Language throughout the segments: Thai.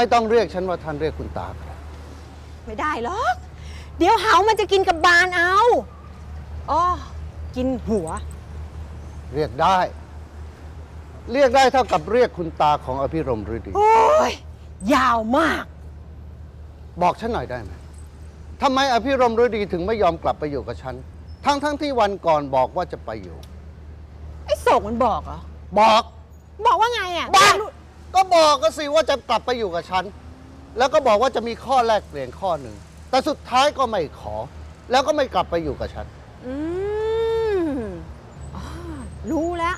ไม่ต้องเรียกฉันว่าท่านเรียกคุณตาก็ได้ไม่ได้หรอก เดี๋ยวเหามันจะกินกับบานเอาอ๋อกินหัว เรียกได้ เรียกได้เท่ากับเรียกคุณตาของอภิรมย์ฤดี โอ้ยยาวมาก บอกฉันหน่อยได้ไหมทำไมอภิรมย์ฤดีถึงไม่ยอมกลับไปอยู่กับฉัน ทั้งทั้งที่วันก่อนบอกว่าจะไปอยู่ ไอ้โศกมันบอกเหรอ บอก บอกว่าไงอะบอก ก็บอกก็สิว่าจะกลับไปอยู่กับฉัน แล้วก็บอกว่าจะมีข้อแลกเปลี่ยนข้อหนึ่ง แต่สุดท้ายก็ไม่ขอ แล้วก็ไม่กลับไปอยู่กับฉัน อืมอ๋อรู้แล้ว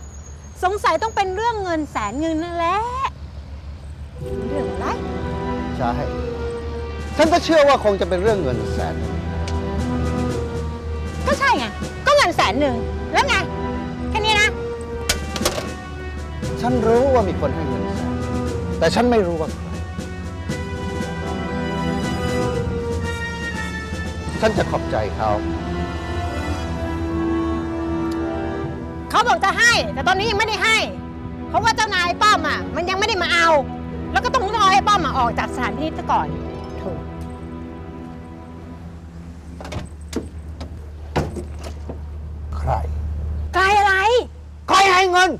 สงสัยต้องเป็นเรื่องเงินแสนเงินนั่นแหละเรื่องอะไร ใช่ ฉันก็เชื่อว่าคงจะเป็นเรื่องเงินแสน ก็ใช่ไง ก็เงินแสนหนึ่ง แล้วไง แค่นี้นะ ฉันรู้ว่ามีคนให้เงินแสน แต่ฉันไม่รู้ว่าใครฉันจะขอบใจเขา เขาบอกจะให้ แต่ตอนนี้ยังไม่ได้ให้ เพราะว่าเจ้านายป้อมอะ มันยังไม่ได้มาเอา แล้วก็ต้องรอให้ป้อมมาออกจากสถานพินิจซะก่อนโถูกใคร ไกลอะไร ใครให้เงิน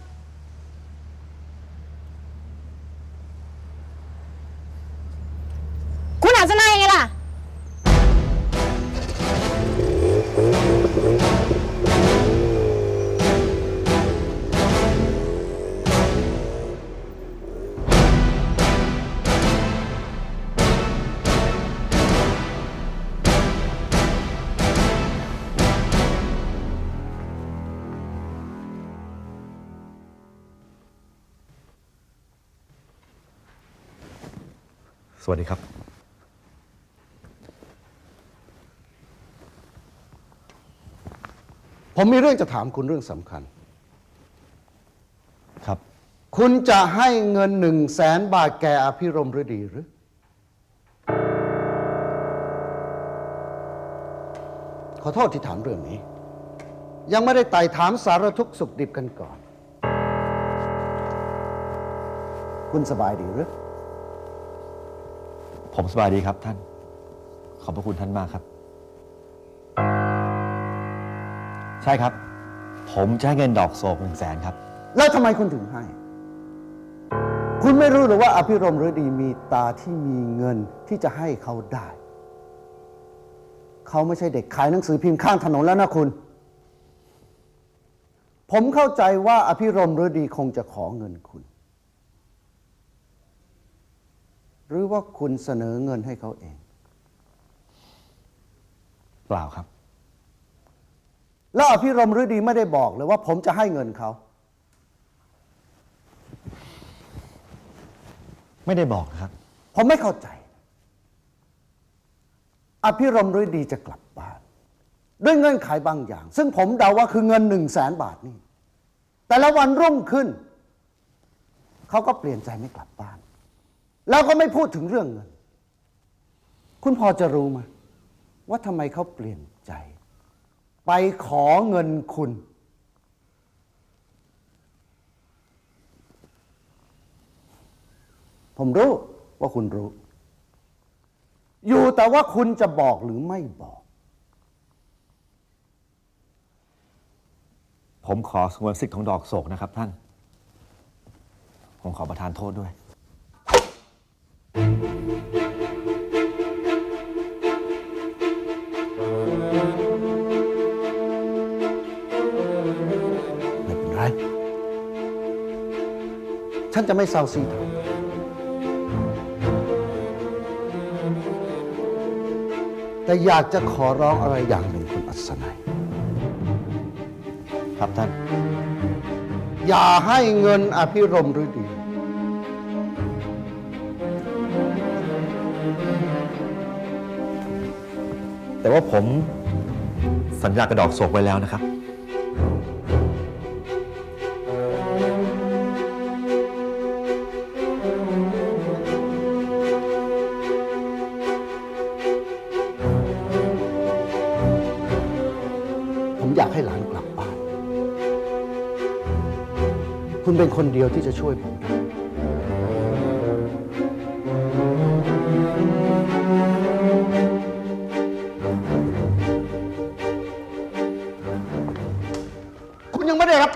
สวัสดีครับผมมีเรื่องจะถามคุณเรื่องสำคัญ ครับ คุณจะให้เงินหนึ่งแสนบาทแก่อภิรมย์ฤดีหรือ ขอโทษที่ถามเรื่องนี้ ยังไม่ได้ไต่ถามสารทุกข์สุขดิบกันก่อน คุณสบายดีหรือ ผมสบายดีครับท่าน ขอบพระคุณท่านมากครับ ใช่ครับ ผมจะให้เงินดอกโศกหนึ่งแสนครับ แล้วทำไมคุณถึงให้ คุณไม่รู้หรือว่าอภิรมฤดีมีตาที่มีเงินที่จะให้เขาได้ เขาไม่ใช่เด็กขายหนังสือพิมพ์ข้างถนนแล้วนะคุณ ผมเข้าใจว่าอภิรมฤดีคงจะขอเงินคุณ หรือว่าคุณเสนอเงินให้เขาเอง เปล่าครับ แล้วอภิรมย์ฤดีไม่ได้บอกเลยว่าผมจะให้เงินเขา ไม่ได้บอกนะครับ ผมไม่เข้าใจ อภิรมย์ฤดีจะกลับบ้าน ด้วยเงื่อนไขบางอย่าง ซึ่งผมเดาว่าคือเงินหนึ่งแสนบาทนี่แต่ละวันรุ่งขึ้น เขาก็เปลี่ยนใจไม่กลับบ้าน แล้วก็ไม่พูดถึงเรื่องเงิน คุณพอจะรู้ไหมว่าทำไมเขาเปลี่ยนใจ ไปขอเงินคุณ ผมรู้ว่าคุณรู้ อยู่แต่ว่าคุณจะบอกหรือไม่บอก ผมขอสงวนสิทธิ์ของดอกโศกนะครับท่าน ผมขอประทานโทษด้วย ไม่เป็นไร ฉันจะไม่เศร้าซีเท่าแต่อยากจะขอร้องอะไรอย่างหนึ่งคุณอัศนัย ครับท่าน อย่าให้เงินอภิรมฤดี แต่ว่าผมสัญญากับดอกโศกไว้แล้วนะครับ ผมอยากให้หลานกลับบ้าน คุณเป็นคนเดียวที่จะช่วยผมได้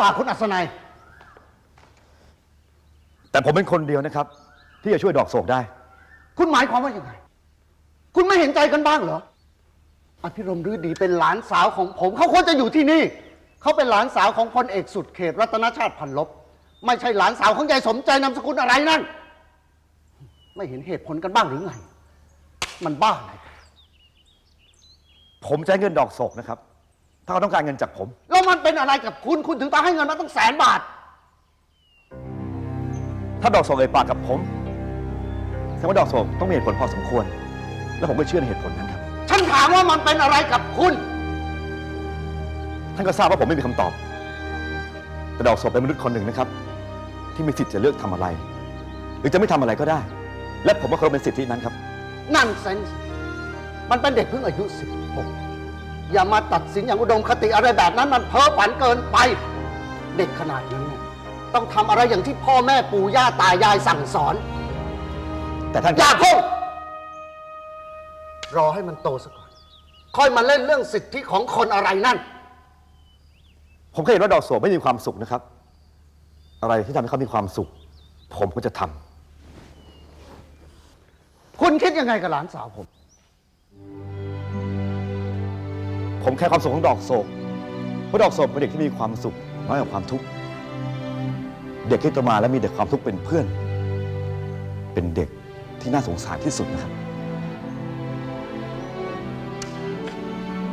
ปากคุณอัศนัย แต่ผมเป็นคนเดียวนะครับ ที่จะช่วยดอกโศกได้ คุณหมายความว่ายังไงคุณไม่เห็นใจกันบ้างเหรอ อภิรมย์ฤดีเป็นหลานสาวของผม เขาควรจะอยู่ที่นี่ เขาเป็นหลานสาวของพลเอกสุดเขตรัตนชาติพันลบ ไม่ใช่หลานสาวของยายสมใจนามสกุลอะไรนั่น ไม่เห็นเหตุผลกันบ้างหรือไง มันบ้าอะไรผมจะให้เงินดอกโศกนะครับ ถ้าเขาต้องการเงินจากผม แล้วมันเป็นอะไรกับคุณ คุณถึงต้องให้เงินมาตั้งแสนบาท ถ้าดอกโศกเอ่ยปากกับผมแสดงว่าดอกโศกต้องมีเหตุผลพอสมควร และผมก็เชื่อในเหตุผลนั้นครับ ฉันถามว่ามันเป็นอะไรกับคุณ ท่านก็ทราบว่าผมไม่มีคำตอบ แต่ดอกโศกเป็นมนุษย์คนหนึ่งนะครับ ที่มีสิทธิ์จะเลือกทำอะไร หรือจะไม่ทำอะไรก็ได้ และผมก็เคารพในสิทธินั้นครับ นั่นเซนส์มันเป็นเด็กเพิ่งอายุ 16 อย่ามาตัดสินอย่างอุดมคติอะไรแบบนั้นมันเพ้อฝันเกินไป เด็กขนาดนั้นเนี่ยต้องทำอะไรอย่างที่พ่อแม่ปู่ย่าตายายสั่งสอน แต่ท่านอย่าพุ่งรอให้มันโตซะก่อน ค่อยมาเล่นเรื่องสิทธิของคนอะไรนั่น ผมเคยเห็นว่าดอกโศกไม่มีความสุขนะครับ อะไรที่ทำให้เขามีความสุข ผมก็จะทำคุณคิดยังไงกับหลานสาวผม ผมแค่ความสุขของดอกโศกเพราะดอกโศกเป็นเด็กที่มีความสุขน้อยกว่าความทุกข์ เด็กที่โตมาแล้วมีแต่ความทุกข์เป็นเพื่อน เป็นเด็กที่น่าสงสารที่สุดนะครับ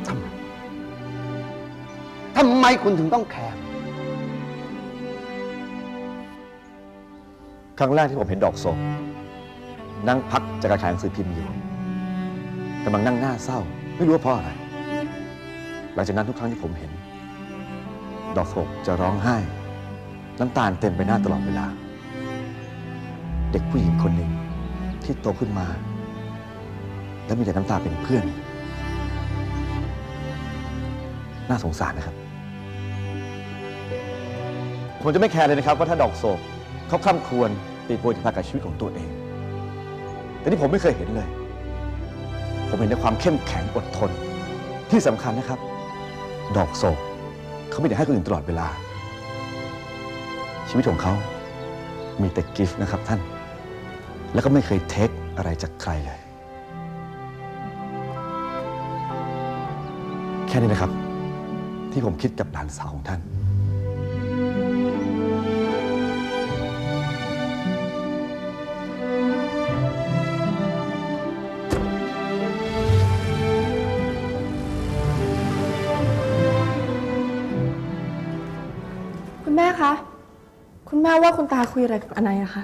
ทำไมทำไมคุณถึงต้องแคร์ครั้งแรกที่ผมเห็นดอกโศกนั่งพักจากการขายหนังสือพิมพ์อยู่กำลังนั่งหน้าเศร้า ไม่รู้ว่าเพราะอะไร หลังจากนั้นทุกครั้งที่ผมเห็น ดอกโศกจะร้องไห้ น้ำตาลเต็มไปหน้าตลอดเวลา เด็กผู้หญิงคนหนึ่งที่โตขึ้นมา และมีแต่น้ำตาเป็นเพื่อน น่าสงสารนะครับ ผมจะไม่แคร์เลยนะครับว่าถ้าดอกโศกเขาคล่ำครวญตีโพยจะพากับชีวิตของตัวเอง แต่นี่ผมไม่เคยเห็นเลย ผมเห็นในความเข้มแข็งอดทนที่สำคัญนะครับ ดอกโศกเขาไม่ได้ให้คนอื่นตลอดเวลา ชีวิตของเขา มีแต่กิฟต์นะครับท่าน แล้วก็ไม่เคยเทคอะไรจากใครเลย แค่นี้นะครับ ที่ผมคิดกับหลานสาวของท่าน คุณแม่ว่าคุณตาคุยอะไรกับอนายอะคะ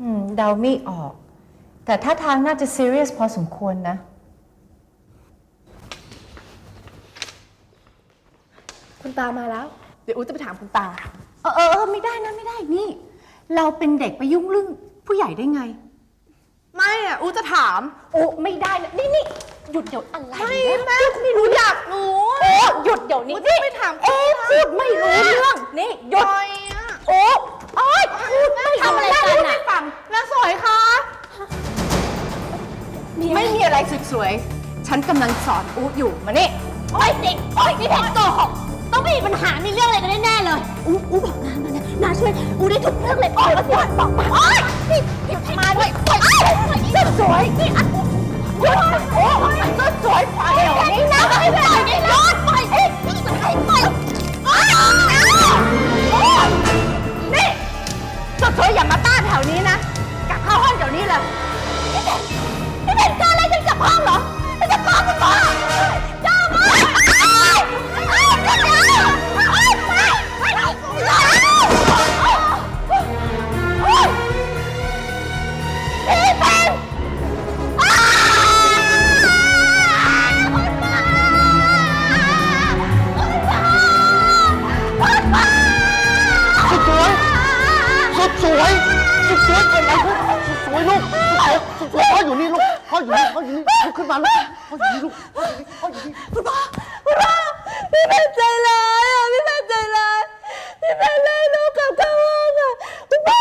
อืมเดาไม่ออก แต่ท่าทางน่าจะซีเรียสพอสมควรนะ คุณตามาแล้ว เดี๋ยวอูจะไปถามคุณตา เออเออเออไม่ได้นะไม่ได้นี่ เราเป็นเด็กไปยุ่งเรื่องผู้ใหญ่ได้ไง ไม่อะอูจะถามโอ้ไม่ได้นะนี่นี่หยุดเดี๋ยวอะไรไม่นะแม่ไม่รู้อยากรู้โอ้หยุดเดี๋ยวนี้อูจะไปถามคุณเอ๊ะตาพูดไม่รู้เรื่องนี่หยุด ปล่อยอะ โอ้โอ๊ยพูดไม่รู้ทำอะไรแม่กันพูดอะไม่ฟังแม่สวยคะไม่มีอะไรสวยๆฉันกำลังสอนอูอยู่มานี่โอ๊ยเด็กโอ๊ยนี่เพชรโกหกต้องมีปัญหา มีเรื่องอะไรกันแน่ๆเลย อูอูบอกนามานะนาช่วย อูได้ทุกเรื่องเลยบอกมาสิบอกมาโอ๊ยนี่นี่มาด้วยโอ๊ยสุดสวยนี่อะหยุดโอ้ยสุดสวยไปเดี๋ยวนี้นะไปไปนี่นะไปเอ้ยนี่มันให้ไปโอ๊ยโอ๊ยนี่ สุดสวยอย่ามาต้านแถวนี้นะ กลับเข้าห้องเดี๋ยวนี้เลยนี่เป็นการอะไรฉันกับห้องเหรอ ลุกขึ้นมาลูกพ่ออยู่นี่ลูกพ่ออยู่นี่พ่ออยู่นี่คุณพ่อคุณพ่อพี่เป็นใจร้ายอะพี่เป็นใจร้ายพี่เป็นไล่ลูกกลับเข้าห้องอะคุณพ่อ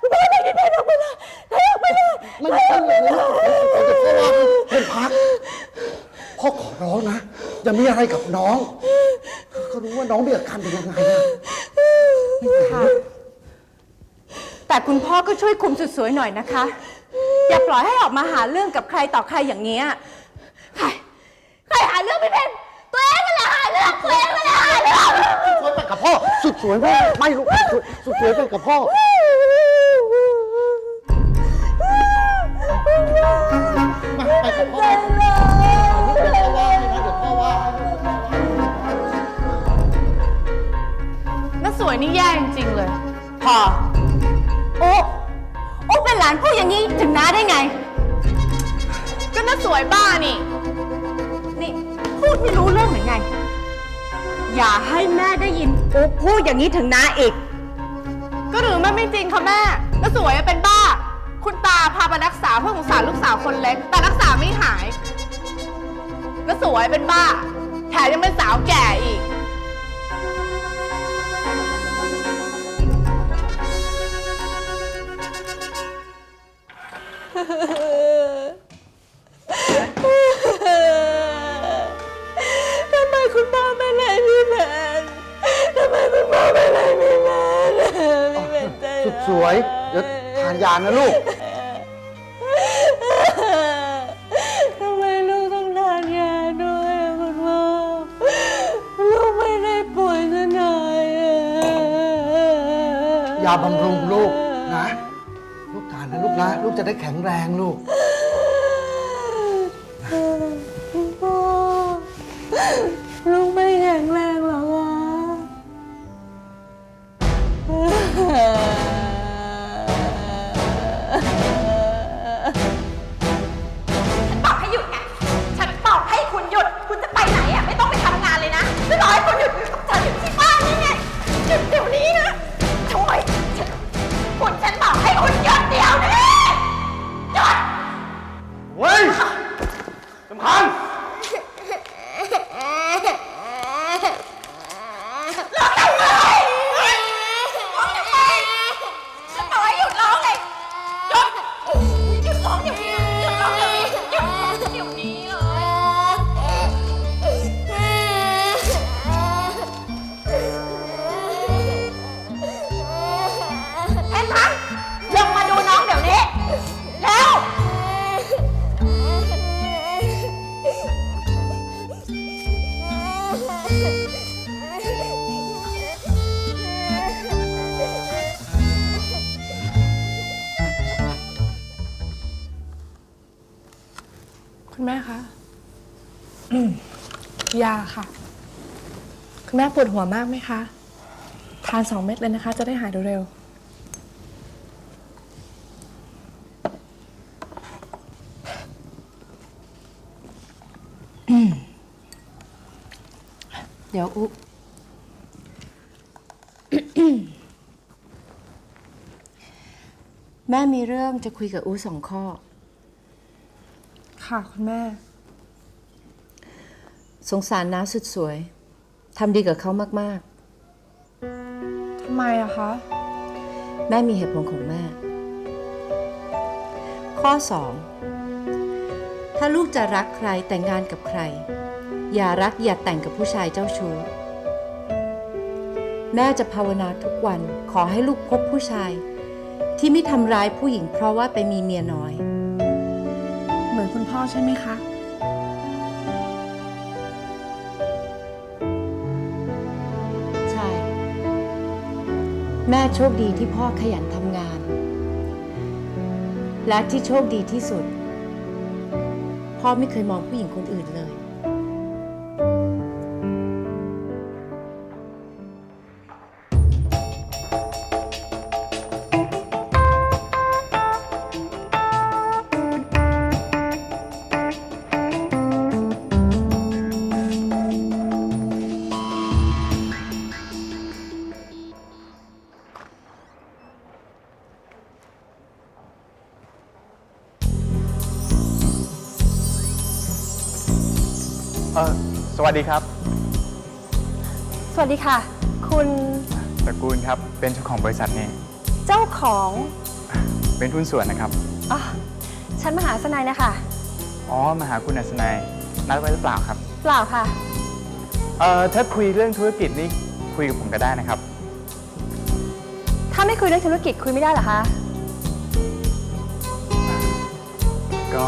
คุณพ่อไม่ได้เป็นออกไปเลยให้ออกไปเลยไม่ต้องอย่างนี้ลูกเดี๋ยวพ่อว่าเป็นพักพ่อขอร้องนะอย่ามีอะไรกับน้องเขารู้ว่าน้องมีอาการเป็นยังไงอะค่ะ แต่คุณพ่อก็ช่วยคุมสุดสวยหน่อยนะคะ ล่อยให้ออกมาหาเรื่องกับใครต่อใครอย่างเนี้ยใครใครหาเรื่องพี่เพนตัวเองนั่นแหละหาเรื่องตัวเองนั่นแหละหาเรื่องสวยไปกับพ่อ สุดสวยไม่ไม่ลูกสุดสุดสวยไปกับพ่อ มาไปกับพ่อเดี๋ยวพ่อว่าให้นะเดี๋ยวพ่อว่าให้นะน่าสวยนี่แย่จริงๆเลย พอ โอ้โอ้เป็นห ลานพูดอย่างนี้ถึงน้าได้ไง ก็น่าสวยบ้านี่ นี่พูดไม่รู้เรื่องหรือไง อย่าให้แม่ได้ยินโอ้พูดอย่างนี้ถึงน้าอีก ก็หรือมันไม่จริงค่ะแม่น่าสวยเป็นบ้า คุณตาพาไปรักษาเพื่อสงสารลูกสาวคนเล็ก แต่รักษาไม่หายน่าสวยเป็นบ้า แถมยังเป็นสาวแก่อีก ทำไมคุณพ่อไม่ไล่พี่แมนทำไมคุณพ่อไม่ไล่พี่แมนพี่แมนใจสุดสวยเดี๋ยวทานยานะลูก ทำไมลูกต้องทานยาด้วยอะคุณพ่อ ลูกไม่ได้ป่วยซะหน่อยอะ ยาบำรุงลูกนะลูกทา นะลูกจะได้แข็งแรงลูก สำคัญาค่ะ คุณแม่ปวดหัวมากไหมคะ ทานสองเม็ดเลยนะคะ จะได้หายเร็วเดี๋ยวอุ๊แม่มีเรื่องจะคุยกับอุ๊สองข้อ ๆ ค่ะ คุณแม่ สงสารน้าสุดสวย ทำดีกับเขามาก ทำไมอะคะ ๆ แม่มีเหตุผลของแม่ ข้อ 2 ถ้าลูกจะรักใครแต่งงานกับใคร อย่ารักอย่าแต่งกับผู้ชายเจ้าชู้ แม่จะภาวนาทุกวันขอให้ลูกพบผู้ชาย ที่ไม่ทำร้ายผู้หญิงเพราะว่าไปมีเมียน้อย เหมือนคุณพ่อใช่ไหมคะ แม่โชคดีที่พ่อขยันทำงาน และที่โชคดีที่สุด พ่อไม่เคยมองผู้หญิงคนอื่นเลย เออสวัสดีครับสวัสดีค่ะ คุณตระกูลครับ เป็นเจ้าของบริษัทนี่เจ้าของเป็นทุนส่วนนะครับ อ๋อฉันมหาสนายนะคะ อ๋อมาหาคุณอัศนายนัดไว้หรือเปล่าครับ เปล่าค่ะ เอ่อถ้าคุยเรื่องธุรกิจนี่คุยกับผมก็ได้นะครับ ถ้าไม่คุยเรื่องธุรกิจคุยไม่ได้เหรอคะ ก็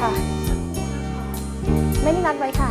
ค่ะ ไม่ได้นัดไว้ค่ะ